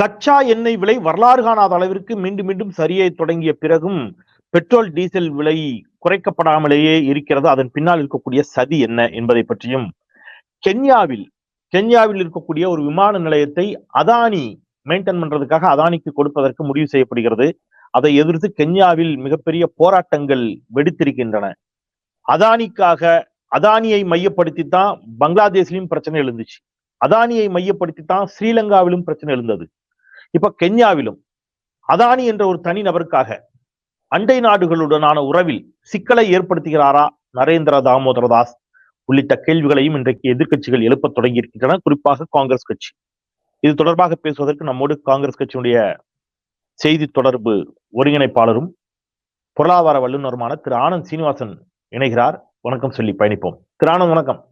கச்சா எண்ணெய் விலை வரலாறு காணாத அளவிற்கு மீண்டும் மீண்டும் சரியை தொடங்கிய பிறகும் பெட்ரோல் டீசல் விலை குறைக்கப்படாமலேயே இருக்கிறது. அதன் பின்னால் இருக்கக்கூடிய சதி என்ன என்பதை பற்றியும் கென்யாவில் கென்யாவில் இருக்கக்கூடிய ஒரு விமான நிலையத்தை அதானி மெயின்டைன் பண்றதுக்காக அதானிக்கு கொடுப்பதற்கு முடிவு செய்யப்படுகிறது. அதை எதிர்த்து கென்யாவில் மிகப்பெரிய போராட்டங்கள் வெடித்திருக்கின்றன. அதானிக்காக அதானியை மையப்படுத்தி தான் பங்களாதேஷ்லயும் பிரச்சனை எழுந்துச்சு. அதானியை மையப்படுத்தி தான் ஸ்ரீலங்காவிலும் பிரச்சனை எழுந்தது. இப்ப கென்யாவிலும் அதானி என்ற ஒரு தனி நபருக்காக அண்டை நாடுகளுடனான உறவில் சிக்கலை ஏற்படுத்துகிறாரா நரேந்திர தாமோதர தாஸ்? உள்ளிட்ட கேள்விகளையும் இன்றைக்கு எதிர்க்கட்சிகள் எழுப்ப தொடங்கி இருக்கின்றன குறிப்பாக காங்கிரஸ் கட்சி. இது தொடர்பாக பேசுவதற்கு நம்மோடு காங்கிரஸ் கட்சியினுடைய செய்தி தொடர்பு ஒருங்கிணைப்பாளரும் பொருளாதார வல்லுநருமான திரு. ஆனந்த் சீனிவாசன் இணைகிறார். வணக்கம் சொல்லி பயணிப்போம். திரு. ஆனந்த் வணக்கம்.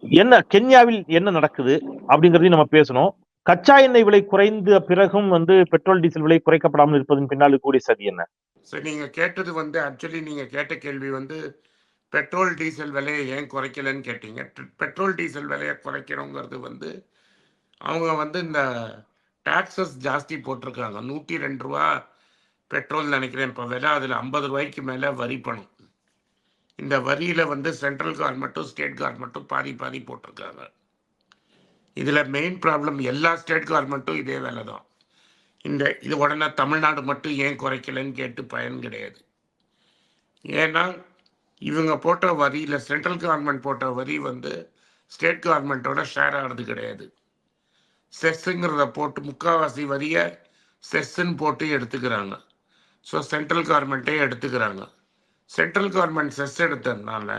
என்ன கென்யாவில் என்ன நடக்குது அப்படிங்கறதையும் நம்ம பேசணும். கச்சா எண்ணெய் விலை குறைந்த பிறகும் வந்து பெட்ரோல் டீசல் விலை குறைக்கப்படாமல் இருப்பதன் பின்னால் கூடிய சதி என்ன? சரி நீங்க கேட்டது வந்து ஆக்சுவலி நீங்க கேட்ட கேள்வி வந்து பெட்ரோல் டீசல் விலையை ஏன் குறைக்கலன்னு கேட்டீங்க. பெட்ரோல் டீசல் விலையை குறைக்கணுங்கிறது வந்து அவங்க வந்து இந்த டாக்ஸஸ் ஜாஸ்தி போட்டிருக்காங்க. நூற்றி ரெண்டு ரூபா பெட்ரோல் நினைக்கிறேன் இப்போ விலை. அதில் ஐம்பது ரூபாய்க்கு மேலே வரி பணம். இந்த வரியில் வந்து சென்ட்ரல் கவர்மெண்ட்டும் ஸ்டேட் கவர்மெண்ட்டும் பாதி பாதி போட்டிருக்காங்க. இதில் மெயின் ப்ராப்ளம் எல்லா ஸ்டேட் கவர்மெண்ட்டும் இதே வேலை தான் இந்த இது உடனே தமிழ்நாடு மட்டும் ஏன் குறைக்கலன்னு கேட்டு பயன் கிடையாது. ஏன்னா இவங்க போட்ட வரி இல்லை சென்ட்ரல் கவர்மெண்ட் போட்ட வரி வந்து ஸ்டேட் கவர்மெண்ட்டோட ஷேர் ஆகிறது கிடையாது. செஸ்ஸுங்கிறத போட்டு முக்கால்வாசி வரியை செஸ்ஸுன்னு போட்டு எடுத்துக்கிறாங்க. ஸோ சென்ட்ரல் கவர்மெண்ட்டே எடுத்துக்கிறாங்க. சென்ட்ரல் கவர்மெண்ட் செஸ் எடுத்ததுனால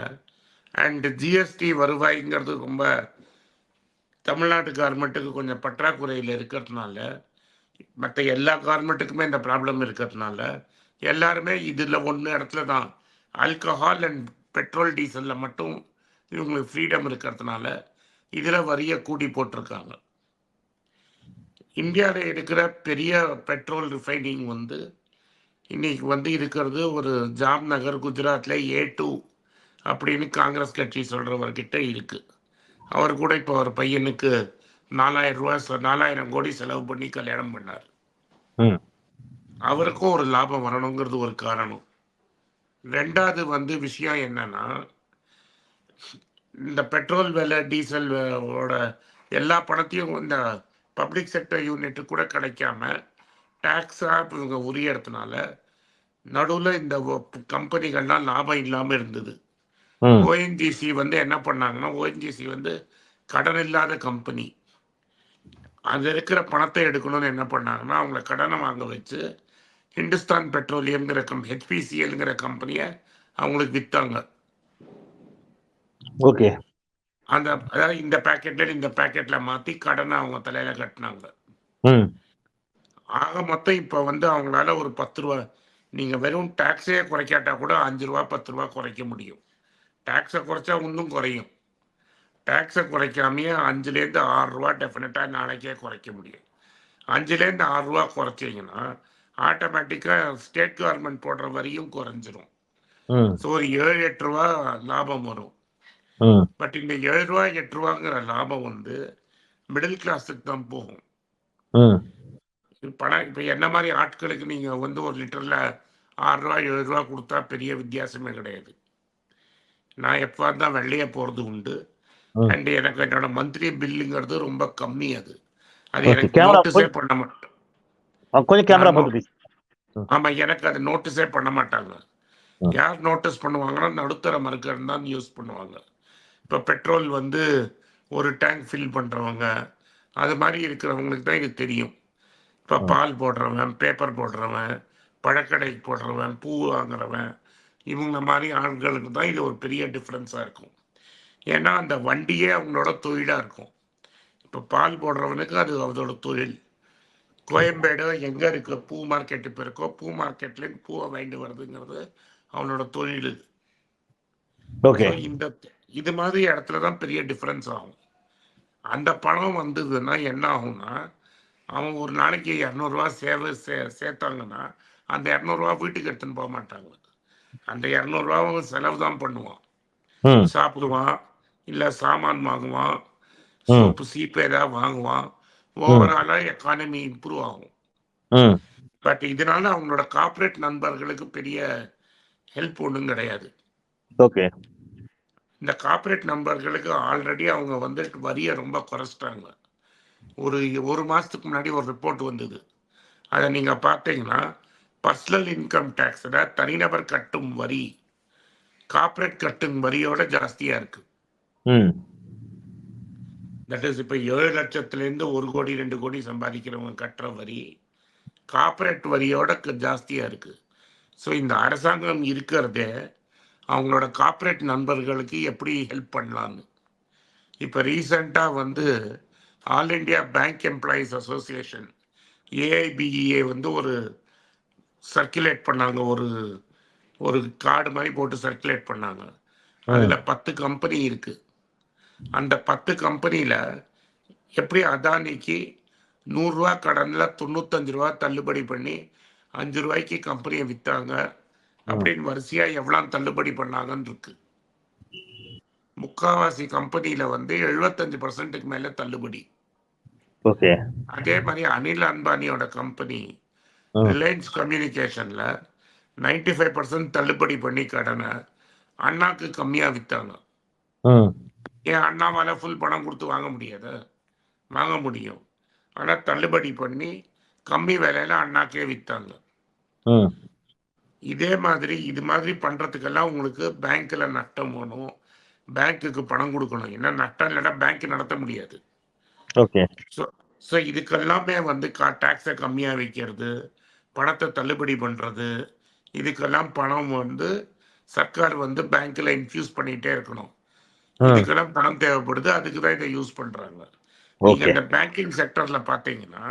அண்ட் ஜிஎஸ்டி வருவாய்ங்கிறது ரொம்ப தமிழ்நாட்டு கவர்மெண்ட்டுக்கு கொஞ்சம் பற்றாக்குறையில் இருக்கிறதுனால மற்ற எல்லா கவர்மெண்ட்டுக்குமே இந்த ப்ராப்ளம் இருக்கிறதுனால எல்லாருமே இதில் ஒன்று இடத்துல தான். ஆல்கஹால் அண்ட் பெட்ரோல் டீசலில் மட்டும் இவங்களுக்கு ஃப்ரீடம் இருக்கிறதுனால இதில் வரிய கூட்டி போட்டிருக்காங்க. இந்தியாவில் இருக்கிற பெரிய பெட்ரோல் ரிஃபைனிங் வந்து இன்னைக்கு வந்து இருக்கிறது ஒரு ஜாம்நகர் குஜராத்தில் ஏ டூ அப்படின்னு காங்கிரஸ் கட்சி சொல்கிறவர்கிட்ட இருக்குது அவர் கூட இப்போ ஒரு பையனுக்கு நாலாயிரம் ரூபா நாலாயிரம் கோடி செலவு பண்ணி கல்யாணம் பண்ணார். ம். அவருக்கும் ஒரு லாபம் வரணுங்கிறது ஒரு காரணம். ரெண்டாவது வந்து விஷயம் என்னன்னா இந்த பெட்ரோல் விலை டீசல் ஓட எல்லா பணத்தையும் இந்த பப்ளிக் செக்டர் யூனிட்டு கூட கிடைக்காம டேக்ஸாக இவங்க உரியறதுனால நடுவில் இந்த கம்பெனிகள்லாம் லாபம் இல்லாமல் இருந்தது. ஓஎன்ஜிசி வந்து என்ன பண்ணாங்கன்னா ஓஎன்ஜிசி வந்து கடன் இல்லாத கம்பெனி. அது இருக்கிற பணத்தை எடுக்கணும்னு என்ன பண்ணாங்கன்னா அவங்கள கடனை வாங்க வச்சு ஹிந்துஸ்தான் பெட்ரோலியம்ங்கிற கம் ஹெச்பிசிஎல்ங்கிற கம்பெனியை அவங்களுக்கு விற்றாங்க ஓகே. அந்த அதாவது இந்த பேக்கெட்ல இந்த பேக்கெட்ல மாற்றி கடனை அவங்க தலையில கட்டினாங்க. ஆக மொத்தம் இப்போ வந்து அவங்களால ஒரு பத்து ரூபா நீங்கள் வெறும் டேக்ஸே குறைக்காட்டா கூட அஞ்சு ரூபா பத்து ரூபா குறைக்க முடியும். டேக்ஸை குறைச்சா இன்னும் குறையும். டேக்ஸை குறைக்காமையே அஞ்சுலேருந்து ஆறு ரூபா டெஃபினட்டாக நாளைக்கே குறைக்க முடியும். அஞ்சுலேருந்து ஆறு ரூபா குறைச்சிங்கன்னா ஆட்டோமேட்டிக்காக ஸ்டேட் கவர்மெண்ட் போடுற வரியும் குறைஞ்சிரும். ஸோ ஒரு ஏழு எட்டு ரூபா லாபம் வரும். பட் இந்த ஏழு ரூபா எட்டு ரூபாங்கிற லாபம் வந்து மிடில் கிளாஸுக்கு தான் போகும். பணம் இப்போ என்ன மாதிரி ஆட்களுக்கு நீங்கள் வந்து ஒரு லிட்டரில் ஆறு ரூபா ஏழு ரூபா கொடுத்தா பெரிய வித்தியாசமே கிடையாது. நான் எப்போ தான் வெள்ளைய போகிறது உண்டு. அண்ட் எனக்கு என்னோட மந்த்லி பில்லுங்கிறது ரொம்ப கம்மி அது. அது எனக்கு நோட்டீஸே பண்ண மாட்டேன். கொஞ்சம் கேமரா ஆமாம் எனக்கு அது நோட்டீஸே பண்ண மாட்டாங்க. யார் நோட்டீஸ் பண்ணுவாங்கன்னா நடுத்தர மருக்கன் தான் யூஸ் பண்ணுவாங்க. இப்போ பெட்ரோல் வந்து ஒரு டேங்க் ஃபில் பண்ணுறவங்க அது மாதிரி இருக்கிறவங்களுக்கு தான் இது தெரியும். இப்போ. பால் போடுறவன் பேப்பர் போடுறவன் பழக்கடை போடுறவன் பூ வாங்குறவன் இவங்க மாதிரி ஆண்களுக்கு தான் இது ஒரு பெரிய டிஃப்ரென்ஸாக இருக்கும். ஏன்னா அந்த வண்டியே அவங்களோட தொழிலாக இருக்கும். இப்போ பால் போடுறவனுக்கு அது அதோட தொழில். கோயம்பேடு எங்கே இருக்க? பூ மார்க்கெட் இப்போ இருக்கோ பூ மார்க்கெட்லேருந்து பூவை வாங்கிட்டு வருதுங்கிறது அவனோட தொழில் ஓகே இந்த இது மாதிரி இடத்துல தான் பெரிய டிஃப்ரென்ஸ் ஆகும். அந்த பணம் வந்ததுன்னா என்ன ஆகும்னா அவன் ஒரு நாளைக்கு இரநூறுவா சேவை சே சேர்த்தாங்கன்னா அந்த இரநூறுவா வீட்டுக்கு எடுத்துன்னு போக மாட்டாங்க. அந்த இரநூறுவா செலவு தான் பண்ணுவான். சாப்பிடுவான் இல்லை சாமான் வாங்குவான். சோப்பு சீப்பு ஏதாவது வாங்குவான். ஓவராலா எக்கானமி இம்ப்ரூவ் ஆகும். பட் இதனால அவங்களோட கார்ப்பரேட் நண்பர்களுக்கு பெரிய ஹெல்ப் ஒன்றும் கிடையாது. ஓகே. இந்த கார்ப்பரேட் நண்பர்களுக்கு ஆல்ரெடி அவங்க வந்து வரியை ரொம்ப குறைச்சிட்டாங்க. ஒரு ஒரு மாசத்துக்கு முன்னாடி ஒரு ரிப்போர்ட் வந்தது. அதை நீங்க பார்த்தீங்கன்னா பர்சனல் இன்கம் டேக்ஸில் தனிநபர் கட்டும் வரி. கார்ப்பரேட் கட்டும் வரியோட ஜாஸ்தியா இருக்கு. தட் இஸ் இப்போ ஏழு லட்சத்துலேருந்து ஒரு கோடி ரெண்டு கோடி சம்பாதிக்கிறவங்க கட்டுற வரி கார்ப்பரேட் வரியோட க- ஜாஸ்தியா இருக்கு. ஸோ இந்த அரசாங்கம் இருக்கிறதே அவங்களோட கார்ப்பரேட் நண்பர்களுக்கு எப்படி ஹெல்ப் பண்ணலான்னு இப்போ ரீசண்டாக வந்து all India bank employees association AIBEA வந்து ஒரு சர்க்குலேட் பண்ணாங்க. ஒரு ஒரு கார்டு மாதிரி போட்டு சர்க்குலேட் பண்ணாங்க. அதில் பத்து கம்பெனி இருக்கு. அந்த பத்து கம்பெனியில் எப்படி அதானிக்கு நூறுரூவா கடனில் தொண்ணூத்தஞ்சு ரூபா தள்ளுபடி பண்ணி அஞ்சு ரூபாய்க்கு கம்பெனியை விற்றாங்க அப்படின்னு வரிசையாக எவ்வளோ தள்ளுபடி பண்ணாங்கன்னு இருக்கு. முக்காவாசி கம்பெனியில் வந்து எழுபத்தஞ்சு பர்சன்ட்டுக்கு மேலே தள்ளுபடி. ஓகே. அதே மாதிரி அனில் அம்பானியோட கம்பெனி. ரிலையன்ஸ் கம்யூனிகேஷன்ல 95% ஃபைவ் பர்சன்ட் தள்ளுபடி பண்ணி கடனை அண்ணாக்கு கம்மியா வித்தாங்க. ஏன் அண்ணாவால ஃபுல் பணம் கொடுத்து வாங்க முடியாது? வாங்க முடியும். ஆனா தள்ளுபடி பண்ணி கம்மி விலையில அண்ணாக்கே வித்தாங்க. இதே மாதிரி இது மாதிரி பண்றதுக்கெல்லாம் உங்களுக்கு பேங்க்ல நஷ்டம் வேணும். பேங்க்குக்கு பணம் கொடுக்கணும். என்ன நஷ்டம் இல்லைன்னா பேங்க் நடத்த முடியாது. ஸோ இதுக்கெல்லாமே வந்து கா டேக்ஸை கம்மியாக வைக்கிறது. பணத்தை தள்ளுபடி பண்ணுறது இதுக்கெல்லாம் பணம் வந்து சர்க்கார் வந்து பேங்க்கில் இன்ஃபியூஸ் பண்ணிகிட்டே இருக்கணும். இதுக்கெல்லாம் பணம் தேவைப்படுது அதுக்கு தான் இதை யூஸ் பண்ணுறாங்க நீங்கள் இந்த பேங்கிங் செக்டரில் பார்த்தீங்கன்னா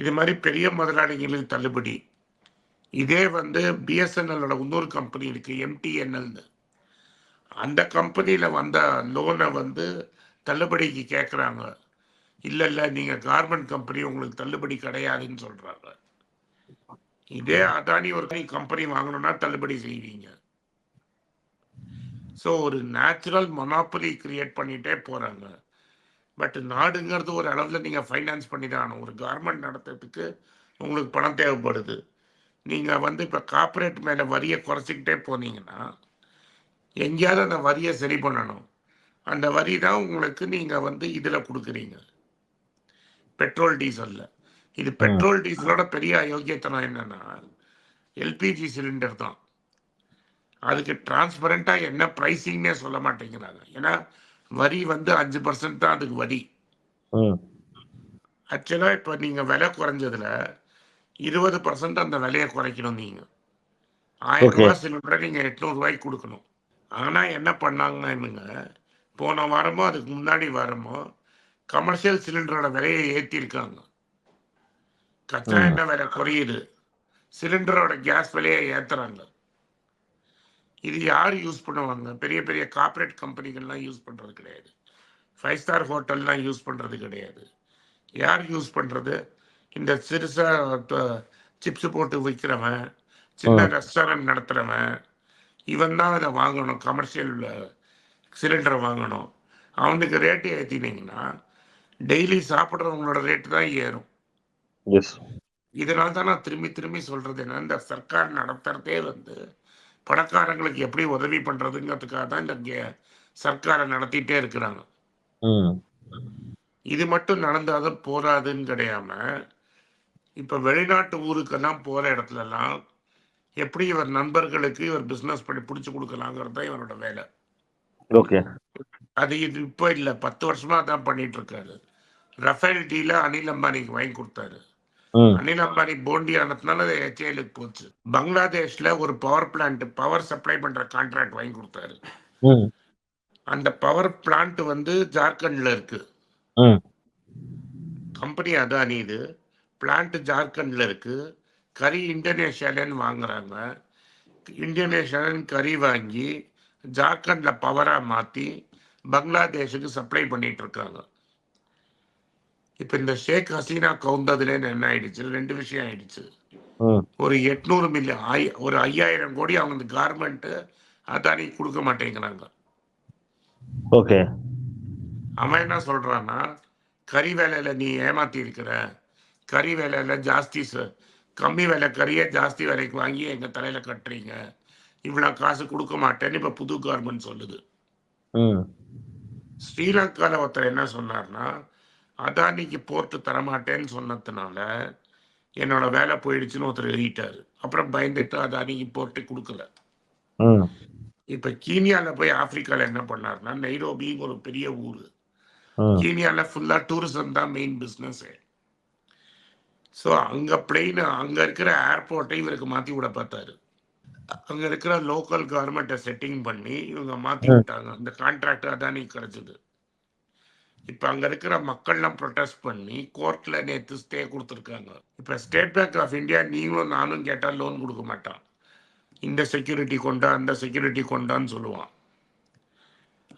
இது மாதிரி பெரிய முதலாளிகளுக்கு தள்ளுபடி. இதே வந்து பிஎஸ்என்எல்லோட இன்னொரு கம்பெனி இருக்கு எம்டிஎன்எல்னு அந்த கம்பெனியில் வந்த லோனை வந்து தள்ளுபடிக்கு கேட்குறாங்க இல்லை இல்லை நீங்கள் கார்மெண்ட் கம்பெனி உங்களுக்கு தள்ளுபடி கிடையாதுன்னு சொல்கிறாங்க இதே அதானி ஒரு கம்பெனி வாங்கணும்னா தள்ளுபடி செய்வீங்க. ஸோ ஒரு நேச்சுரல் மொனாப்பலி கிரியேட் பண்ணிட்டே போகிறாங்க பட் நாடுங்கிறது ஒரு அளவில் நீங்கள் ஃபைனான்ஸ் பண்ணி தான் ஆகணும். ஒரு கார்மெண்ட் நடத்துறதுக்கு உங்களுக்கு பணம் தேவைப்படுது. நீங்கள் வந்து இப்போ கார்ப்பரேட் மேலே வரியை குறைச்சிக்கிட்டே போனீங்கன்னா எங்கேயாவது அந்த வரியை சரி பண்ணணும். அந்த வரி தான் உங்களுக்கு நீங்கள் வந்து இதில் கொடுக்குறீங்க. பெட்ரோல் டீசலில். இது பெட்ரோல் டீசலோட பெரிய அயோக்கியத்தனம் என்னன்னா எல்பிஜி சிலிண்டர் தான். அதுக்கு டிரான்ஸ்பரண்ட்டாக என்ன ப்ரைஸிங்னே சொல்ல மாட்டேங்கிறாங்க. ஏன்னா வரி வந்து அஞ்சு பர்சன்ட் தான் அதுக்கு வரி. ஆக்சுவலாக இப்போ நீங்கள் விலை குறைஞ்சதுல இருபது பர்சன்ட் அந்த விலையை குறைக்கணும் நீங்கள் ஆயிரம். ரூபாய் சிலிண்டரை நீங்கள் எட்நூறுவாய்க்கு கொடுக்கணும். ஆனால் என்ன பண்ணாங்கன்னா இவங்க போன வாரமோ அதுக்கு முன்னாடி வாரமோ கமர்ஷியல் சிலிண்டரோட விலையை ஏற்றிருக்காங்க கச்சா ம். எண்ணெய் விலை குறையுது. சிலிண்டரோட கேஸ் விலையை ஏற்றுறாங்க இது யார் யூஸ் பண்ணுவாங்க? பெரிய பெரிய கார்ப்பரேட் கம்பெனிகள்லாம் யூஸ் பண்ணுறது கிடையாது. ஃபைவ் ஸ்டார் ஹோட்டல்லாம் யூஸ் பண்ணுறது கிடையாது. யார் யூஸ் பண்ணுறது இந்த சிறுசா சிப்ஸ் போட்டு விற்கிறவன் சின்ன. ரெஸ்டாரண்ட் நடத்துகிறவன் இவன் தான் இதை வாங்கணும் கமர்ஷியல் சிலிண்டரை வாங்கணும். அவனுக்கு ரேட்டு ஏற்றினீங்கன்னா டெய்லி சாப்பிட்றவங்களோட ரேட்டு தான் ஏறும். இதனால தான் நான் திரும்பி திரும்பி சொல்றது என்ன இந்த சர்க்கார் நடத்துறதே வந்து பணக்காரங்களுக்கு எப்படி உதவி பண்றதுங்கிறதுக்காக தான் இந்த சர்க்காரை நடத்திட்டே இருக்கிறாங்க. இது மட்டும் நடந்தாதான் போராதுன்னு கிடையாம இப்ப வெளிநாட்டு ஊருக்கெல்லாம் போற இடத்துலலாம் எப்படி இவர் நண்பர்களுக்கு இவர் பிசினஸ் பண்ணி பிடிச்சு கொடுக்கலாங்கிறது தான் இவரோட வேலை. ஓகே அது இது இப்போ இல்லை பத்து வருஷமா தான் பண்ணிட்டு இருக்காரு. ரஃபேல் டீல அனில் அம்பானிக்கு வாங்கி கொடுத்தாரு. அனில் அம்பானி போண்டி ஆனதுனால ஹெச்ஏலுக்கு போச்சு. பங்களாதேஷ்ல ஒரு பவர் பிளான்ட் பவர் சப்ளை பண்ற கான்ட்ராக்ட் வாங்கி கொடுத்தாரு. அந்த பவர் பிளான்ட் வந்து ஜார்க்கண்ட்ல இருக்கு. கம்பெனி அதானி இது. பிளான்ட் ஜார்க்கண்ட்ல இருக்கு. கறி இந்தோனேஷியாலன்னு வாங்குறாங்க. இந்தோனேஷியாலன்னு கறி வாங்கி ஜார்க்கண்ட்ல பவரா மாத்தி பங்களாதேஷுக்கு சப்ளை பண்ணிட்டு இருக்காங்க. இப்ப இந்த ஷேக் ஹசீனா கவுந்ததுல என்ன ஆயிடுச்சு? ரெண்டு விஷயம் ஆயிடுச்சு. ஒரு எட்நூறு மில்லியன் ஒரு ஐயாயிரம் கோடி அவங்க கார்மெண்ட் அதானி கொடுக்க மாட்டேங்கிறாங்க. ஓகே. அவன் என்ன சொல்றான்னா கறி வேலையில நீ ஏமாத்தி இருக்கிற கறி வேலையில ஜாஸ்தி கம்மி விலை கறியை ஜாஸ்தி விலைக்கு வாங்கி எங்க தலையில கட்டுறீங்க? இவ்வளவு காசு கொடுக்க மாட்டேன்னு இப்ப புது கவர்மெண்ட் சொல்லுது. ஸ்ரீலங்கால ஒருத்தர் என்ன சொன்னார்னா அதானிக்கு போர்ட்டு தரமாட்டேன்னு சொன்னதுனால என்னோட வேலை போயிடுச்சுன்னு ஒருத்தர் எழுதிட்டாரு. அப்புறம் பயந்துட்டு அதானிக்கு போர்ட்டு கொடுக்கல. இப்ப கீனியால போய் ஆப்பிரிக்கால என்ன பண்ணாருன்னா நைரோபி ஒரு பெரிய ஊரு. கீனியால ஃபுல்லா டூரிசம் தான் மெயின் பிசினஸ் ஸோ அங்க பிளெயின் அங்க இருக்கிற ஏர்போர்ட்டை இவருக்கு மாத்தி விட பார்த்தாரு. அங்க இருக்கிற லோக்கல் கவர்மெண்ட்டை செட்டிங் பண்ணி இவங்க மாத்தி. விட்டாங்க. அந்த கான்ட்ராக்ட் அதானி கிடைச்சது. இப்ப அங்க இருக்கிற மக்கள்லாம் ப்ரொடெஸ்ட் பண்ணி கோர்ட்ல நேத்து ஸ்டே கொடுத்துருக்காங்க. இப்ப ஸ்டேட் பேங்க் ஆஃப் இந்தியா நீங்களும் நானும் கேட்டா லோன் கொடுக்க மாட்டான். இந்த செக்யூரிட்டி கொண்டா அந்த செக்யூரிட்டி கொண்டான்னு சொல்லுவான்.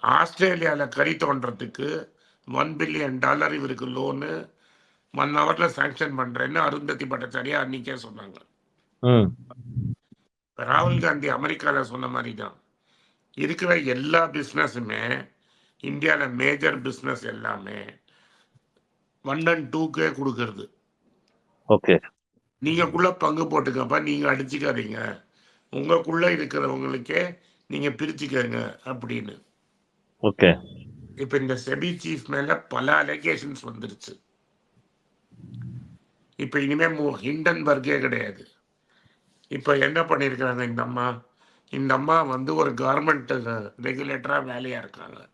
ஆஸ்திரேலியால கறி தோன்றதுக்கு ஒன் பில்லியன் டாலர் இவருக்கு லோனு ஒன் ஹவர்ல சாங்ஷன் பண்றேன்னு அருந்ததி பட்டாச்சாரியா அன்னைக்கே சொன்னாங்க. ராகுல் காந்தி அமெரிக்கால சொன்ன மாதிரி தான் இருக்கிற எல்லா பிஸ்னஸுமே இந்தியால மேஜர் பிஸ்னஸ் எல்லாமே ஒன் அண்ட் டூக்கே கொடுக்கறது. ஓகே நீங்கக்குள்ள பங்கு போட்டுக்கப்பா நீங்க அடிச்சுக்காதீங்க. உங்களுக்குள்ள இருக்கிறவங்களுக்கே நீங்க பிரிச்சுக்கங்க அப்படின்னு. ஓகே இப்ப இந்த செபி சீஃப் மேல பல அலிகேஷன்ஸ் வந்துருச்சு. இப்ப இனிமே மு- ஹிண்டன்பர்கே கிடையாது. இப்ப என்ன பண்ணிருக்காங்க இந்த அம்மா? இந்த அம்மா வந்து ஒரு கவர்மெண்ட் ரெகுலேட்டரா வேலையா இருக்காங்க.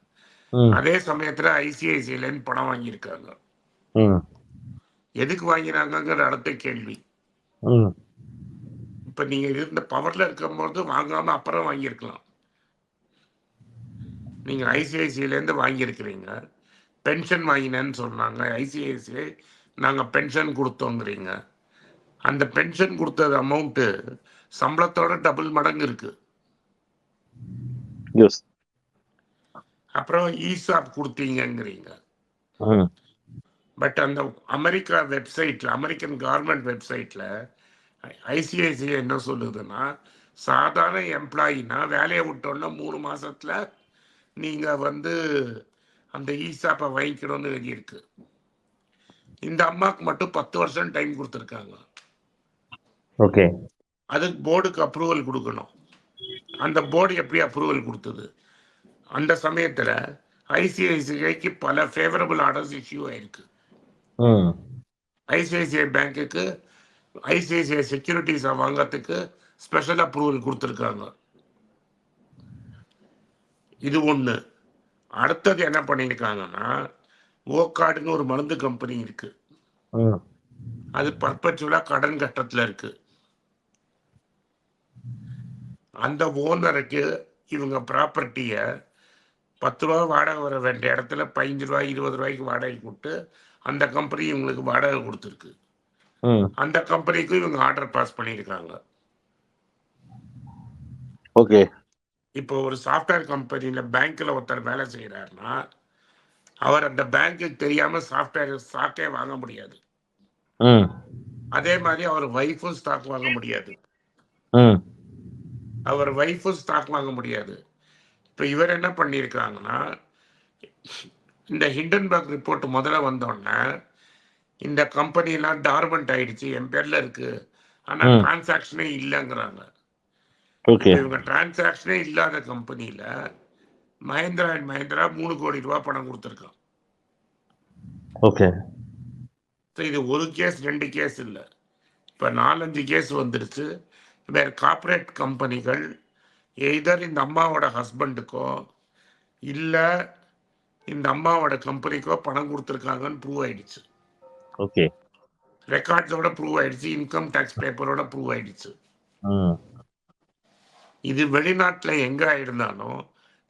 அதே சமயத்துல ஐசிஐசிஐல இருந்து பணம் வாங்கியிருக்காங்க. எதுக்கு வாங்கினாங்கங்கிற அடுத்த கேள்வி. இப்ப நீங்க இருந்த பவர்ல இருக்கும்போது வாங்காம அப்புறம் வாங்கியிருக்கலாம். நீங்க ஐசிஐசிஐல இருந்து வாங்கியிருக்கிறீங்க. பென்ஷன் வாங்கினேன்னு சொன்னாங்க. ஐசிஐசிஐ நாங்க பென்ஷன் கொடுத்தோங்கிறீங்க. அந்த பென்ஷன் கொடுத்தது அமௌண்ட் சம்பளத்தோட டபுள் மடங்கு இருக்கு. அப்புறம் இசாப் கொடுத்தீங்கங்கிறீங்க. ம். பட் அந்த அமெரிக்கா வெப்சைட்ல அமெரிக்கன் கவர்மெண்ட் வெப்சைட்ல ஐசிஐசிஐ என்ன சொல்லுதுன்னா சாதாரண எம்ப்ளாயினா வேலையை விட்டோன்னா மூணு மாசத்துல நீங்க வந்து அந்த ஈசாப்பை வாங்கிக்கணும்னு எழுதியிருக்கு. இந்த அம்மாவுக்கு மட்டும் பத்து வருஷம் டைம் கொடுத்துருக்காங்க. ஓகே. அதுக்கு போர்டுக்கு அப்ரூவல் கொடுக்கணும். அந்த போர்டு எப்படி அப்ரூவல் கொடுத்தது? அந்த சமயத்துல ஐசிஐசிஐக்கு பல ஃபேவரபிள் ஆர்டர்ஸ் இஷ்யூ ஆயிருக்கு. ஐசிஐசிஐ பேங்க்குக்கு ஐசிஐசிஐ செக்யூரிட்டிஸை வாங்கறதுக்கு ஸ்பெஷல் அப்ரூவல் கொடுத்துருக்காங்க. இது ஒன்று அடுத்தது என்ன பண்ணியிருக்காங்கன்னா ஓகார்டுன்னு ஒரு மருந்து கம்பெனி இருக்கு. அது பர்பச்சுவலா கடன் கட்டத்தில் இருக்கு. அந்த ஓனருக்கு இவங்க ப்ராப்பர்ட்டியை பத்து ரூபா வாடகை வர வேண்டிய இடத்துல பதினஞ்சு ரூபாய் இருபது ரூபாய்க்கு வாடகை கொடுத்து அந்த கம்பெனி இவங்களுக்கு வாடகை கொடுத்துருக்கு. அந்த கம்பெனிக்கும் இவங்க ஆர்டர் பாஸ் பண்ணியிருக்காங்க. ஓகே. இப்போ ஒரு சாஃப்ட்வேர் கம்பெனியில் பேங்க்கில் ஒருத்தர் வேலை செய்கிறாருன்னா அவர் அந்த பேங்க்குக்கு தெரியாமல் சாஃப்ட்வேர் ஸ்டாக்கே வாங்க முடியாது. அதே மாதிரி அவர் ஒய்ஃபும் ஸ்டாக் வாங்க முடியாது. அவர் ஒய்ஃபும் ஸ்டாக் வாங்க முடியாது. இப்போ இவர் என்ன பண்ணியிருக்காங்கன்னா இந்த ஹிண்டன்பர்க் ரிப்போர்ட் முதல்ல வந்தோடனே இந்த கம்பெனிலாம் டார்மெண்ட் ஆயிடுச்சு என் பேர்ல இருக்கு. ஆனா ம். டிரான்சாக்ஷனே இல்லைங்கிறாங்க. இவங்க டிரான்சாக்ஷனே இல்லாத கம்பெனியில மஹேந்திரா அண்ட் மஹேந்திரா மூணு கோடி ரூபாய் பணம் கொடுத்துருக்கான் ஓகே. இது ஒரு கேஸ் ரெண்டு கேஸ் இல்லை. இப்போ நாலஞ்சு கேஸ் வந்துருச்சு. வேற கார்ப்பரேட் கம்பெனிகள் எய்தர் இந்த அம்மாவோட ஹஸ்பண்டுக்கோ இல்லை இந்த அம்மாவோட கம்பெனிக்கோ பணம் கொடுத்துருக்காங்கன்னு ப்ரூவ் ஆயிடுச்சு. ஓகே ரெக்கார்ட்ஸோட ப்ரூவ் ஆயிடுச்சு இன்கம் டேக்ஸ் பேப்பரோட ப்ரூவ் ஆயிடுச்சு. இது வெளிநாட்டுல எங்க ஆயிருந்தாலும்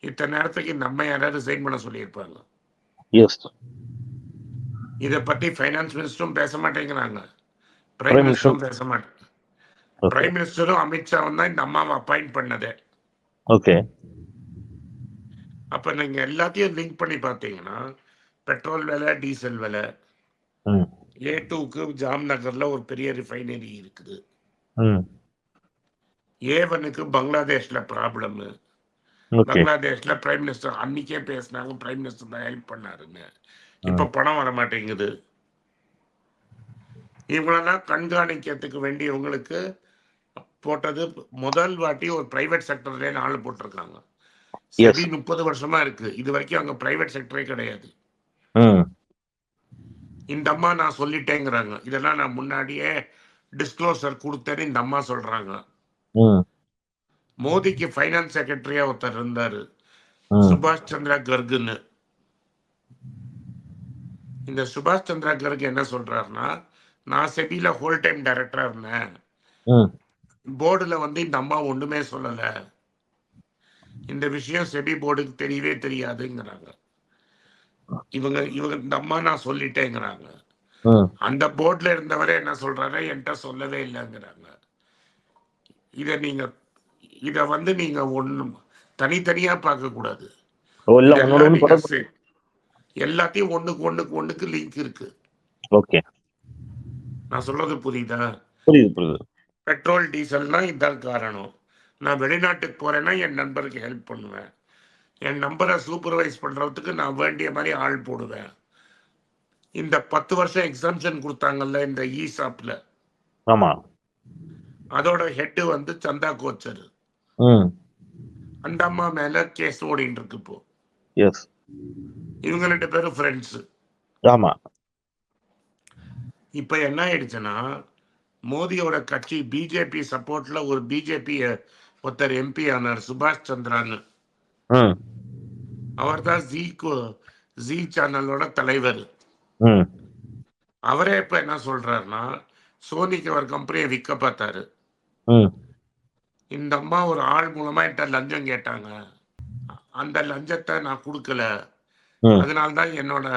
இத்தனை நேரத்துக்கு நம்ம யாராவது ரிசைன் பண்ண சொல்லியிருப்பாங்க. இதை பத்தி ஃபைனான்ஸ் மினிஸ்டரும் பேச மாட்டேங்கிறாங்க. பிரைம் மினிஸ்டரும் பேச மாட்டேன். ஓகே பிரைம் மினிஸ்டரும் அமித்ஷாவும் தான் இந்த அம்மாவை அப்பாயிண்ட் பண்ணதே. ஓகே. அப்ப நீங்க எல்லாத்தையும் லிங்க் பண்ணி பார்த்தீங்கன்னா பெட்ரோல் விலை டீசல் விலை ஏ டூக்கு ஜாம்நகர்ல ஒரு பெரிய ரிஃபைனரி இருக்குது. ஏவனுக்கு பங்களாதேஷ்ல ப்ராப்ளம் பங்களாதேஷ்ல பிரைம் மினிஸ்டர் அன்னைக்கே பேசினாங்க பிரைம் மினிஸ்டர் தான் ஹெல்ப் பண்ணாருன்னு. இப்ப பணம் வர மாட்டேங்குது இவங்களெல்லாம் கண்காணிக்கிறதுக்கு வேண்டியவங்களுக்கு போட்டது முதல் வாட்டி ஒரு பிரைவேட் செக்டர்ல ஆள் போட்டிருக்காங்க. செபி முப்பது வருஷமா இருக்கு. இது வரைக்கும் அங்க பிரைவேட் செக்டரே கிடையாது. இந்த அம்மா நான் சொல்லிட்டேங்கிறாங்க. இதெல்லாம் நான் முன்னாடியே டிஸ்க்ளோசர் கொடுத்தேன்னு இந்த அம்மா சொல்றாங்க. ம் மோடிக்கு ஃபைனான்ஸ் செக்ரட்டரியா ஒருத்தர் இருந்தாரு. சுபாஷ் சந்திரா கர்குன்னு இந்த சுபாஷ் சந்திரா கர்க் என்ன சொல்றாருன்னா நான் செபில ஹோல் டைம் டைரக்டரா இருந்தேன். போர்டுல வந்து இந்த அம்மா ஒண்ணுமே சொல்லல. இந்த விஷயம் செபி போர்டுக்கு தெரியவே தெரியாதுங்கிறாங்க. இவங்க இவங்க இந்த அம்மா நான் சொல்லிட்டேங்கிறாங்க. அந்த போர்டுல இருந்தவரே என்ன சொல்றாரு? என்கிட்ட சொல்லவே இல்லைங்கிறாங்க. இத நீங்க இத வந்து நீங்க ஒண்ணும் தனித்தனியா பார்க்க கூடாது. எல்லாத்தையும் ஒண்ணுக்கு ஒண்ணுக்கு ஒண்ணுக்கு லிங்க் இருக்கு. ஓகே. நான் சொல்றது புரியுதா? புரியுது புரியுது. பெட்ரோல் டீசல்னா இதுதான் காரணம். நான் வெளிநாட்டுக்கு போறேன்னா என் நண்பருக்கு ஹெல்ப் பண்ணுவேன். என் நம்பரை சூப்பர்வைஸ் பண்றதுக்கு நான் வேண்டிய மாதிரி ஆள் போடுவேன். இந்த பத்து வருஷம் எக்ஸாம்ஷன் கொடுத்தாங்கல்ல இந்த இ ஷாப்ல ஆமா. அதோட ஹெட் வந்து சந்தா கோச்சர். அந்த அம்மா மேல கேஸ் ஓடிட்டு இருக்கு இப்போ. எஸ் இவங்க ரெண்டு பேரும் ஃப்ரெண்ட்ஸ் ஆமா. இப்ப என்ன ஆயிடுச்சுன்னா மோதியோட கட்சி பிஜேபி சப்போர்ட்ல ஒரு பிஜேபி ஒருத்தர் எம்பி ஆனார் சுபாஷ் சந்திரான்னு. அவர் தான் ஜி ஜி சேனலோட தலைவர். அவரே இப்ப என்ன சொல்றாருன்னா சோனிக்கு அவர் கம்பெனியை விற்க பார்த்தாரு. இந்த அம்மா ஒரு ஆள் மூலமா என்கிட்ட லஞ்சம் கேட்டாங்க. அந்த லஞ்சத்தை நான் கொடுக்கல. ம் அதனால தான் என்னோட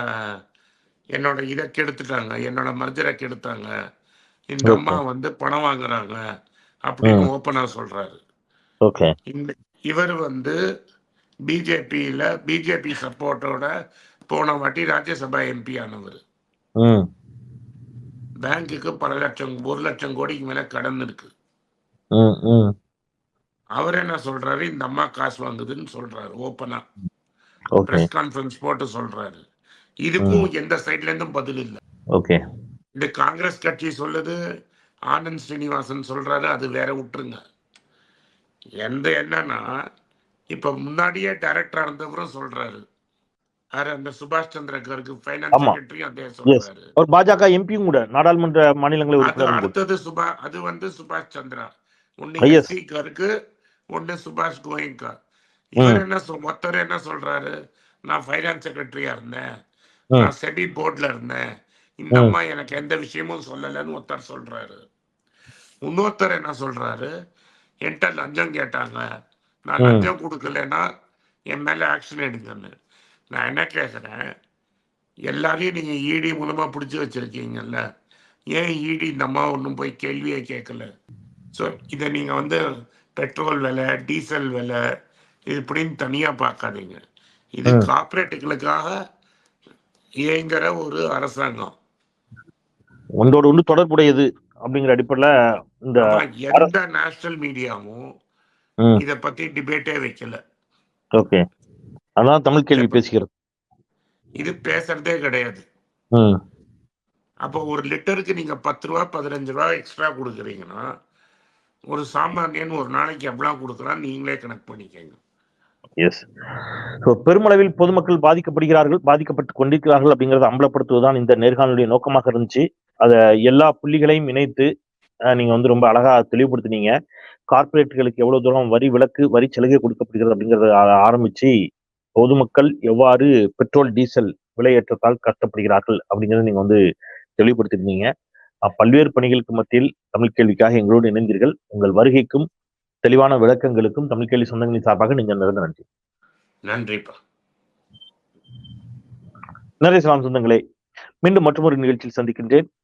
என்னோட இதை கெடுத்துட்டாங்க என்னோட மர்ஜரை கெடுத்தாங்க. இந்த. அம்மா வந்து பணம் வாங்குறாங்க அப்படின்னு ஓப்பனா சொல்றாரு. இந்த இவர் வந்து பிஜேபியில பிஜேபி சப்போர்ட்டோட போன வாட்டி ராஜ்யசபா எம்பி ஆனவர். ம். பேங்க்குக்கு பல லட்சம் ஒரு லட்சம் கோடிக்கு மேல கடன் இருக்கு. அவர் என்ன சொல்றாரு? இந்த அம்மா காசு வாங்குதுன்னு சொல்றாரு ஓப்பனா. பிரஸ் கான்ஃபரன்ஸ் போட்டு சொல்றாரு. இதுக்கும் எந்த சைட்ல இருந்தும் பதில் இல்ல. ஓகே இந்த காங்கிரஸ் கட்சி சொல்லுது ஆனந்த் ஸ்ரீனிவாசன் சொல்றாரு அது வேற விட்டுருங்க எந்த என்னன்னா இப்ப முன்னாடியே டைரக்டரா இருந்தவரும் சொல்றாரு. யாரு? அந்த சுபாஷ் சந்திர கர்க்கு ஃபைனான்ஸ் ஆமா. செக்ரட்டரியும் அதே சொல்றாரு. அவர் பாஜக எம்பியும் கூட நாடாளுமன்ற மாநிலங்களை அடுத்தது சுபா அது வந்து சுபாஷ் சந்திரா. ஒன்னு. எஸ்சி கருக்கு ஒன்னு சுபாஷ் கோயங்கா. இவர் என்ன மொத்தர் என்ன சொல்றாரு? நான் ஃபைனான்ஸ் செக்ரட்டரியா இருந்தேன். நான் செபி போர்ட்ல இருந்தேன். இந்த. அம்மா எனக்கு எந்த விஷயமும் சொல்லலைன்னு ஒருத்தர் சொல்றாரு. இன்னொருத்தர் என்ன சொல்றாரு? என்கிட்ட லஞ்சம் கேட்டாங்க. நான். லஞ்சம் கொடுக்கலன்னா என் மேல ஆக்ஷன் எடுங்கன்னு. நான் என்ன கேட்குறேன் எல்லாரையும் நீங்க இடி மூலமா பிடிச்சி வச்சிருக்கீங்கல்ல. ஏன் இடி இந்த அம்மா ஒன்றும் போய் கேள்வியே கேட்கல ஸோ இதை நீங்க வந்து பெட்ரோல் விலை டீசல் விலை இப்படின்னு தனியா பார்க்காதீங்க. இது. கார்பரேட்டுகளுக்காக இயங்குற ஒரு அரசாங்கம். ஒன்றோடு ஒன்று தொடர்புடையது அப்படிங்கிற அடிப்படையில இந்த எந்த நேஷனல் மீடியாவும் இத பத்தி டிபேட்டே வைக்கல. ஓகே. அதான் தமிழ் கேள்வி பேசுகிறது இது பேசுறதே கிடையாது. அப்போ ஒரு லிட்டருக்கு நீங்க பத்து ரூபா பதினஞ்சு ரூபா எக்ஸ்ட்ரா கொடுக்குறீங்கன்னா ஒரு சாமானியன் ஒரு நாளைக்கு எவ்வளவு கொடுக்குறான் நீங்களே கணக்கு பண்ணிக்கங்க. எஸ் ஸோ பெருமளவில் பொதுமக்கள் பாதிக்கப்படுகிறார்கள் பாதிக்கப்பட்டு கொண்டிருக்கிறார்கள் அப்படிங்கறத அம்பலப்படுத்துவதுதான் இந்த நேர்காணலுடைய நோக்கமாக இருந்துச்சு. அதை எல்லா புள்ளிகளையும் இணைத்து நீங்க வந்து ரொம்ப அழகா தெளிவுபடுத்தினீங்க. கார்ப்பரேட்டுகளுக்கு எவ்வளவு தூரம் வரி விலக்கு வரி சலுகை கொடுக்கப்படுகிறது அப்படிங்கறத ஆரம்பிச்சு பொதுமக்கள் எவ்வாறு பெட்ரோல் டீசல் விலையேற்றத்தால் கஷ்டப்படுகிறார்கள் அப்படிங்கறத நீங்க வந்து தெளிவுபடுத்திருந்தீங்க. பல்வேறு பணிகளுக்கு மத்தியில் தமிழ் கேள்விக்காக எங்களோடு இணைந்தீர்கள் உங்கள் வருகைக்கும் தெளிவான விளக்கங்களுக்கும் தமிழ் கேள்வி சொந்தங்களின் சார்பாக நீங்கள் நிறந்த நன்றி. நன்றிப்பா. நிறைய சலாம் சொந்தங்களே. மீண்டும் மற்றொரு நிகழ்ச்சியில் சந்திக்கின்றேன்.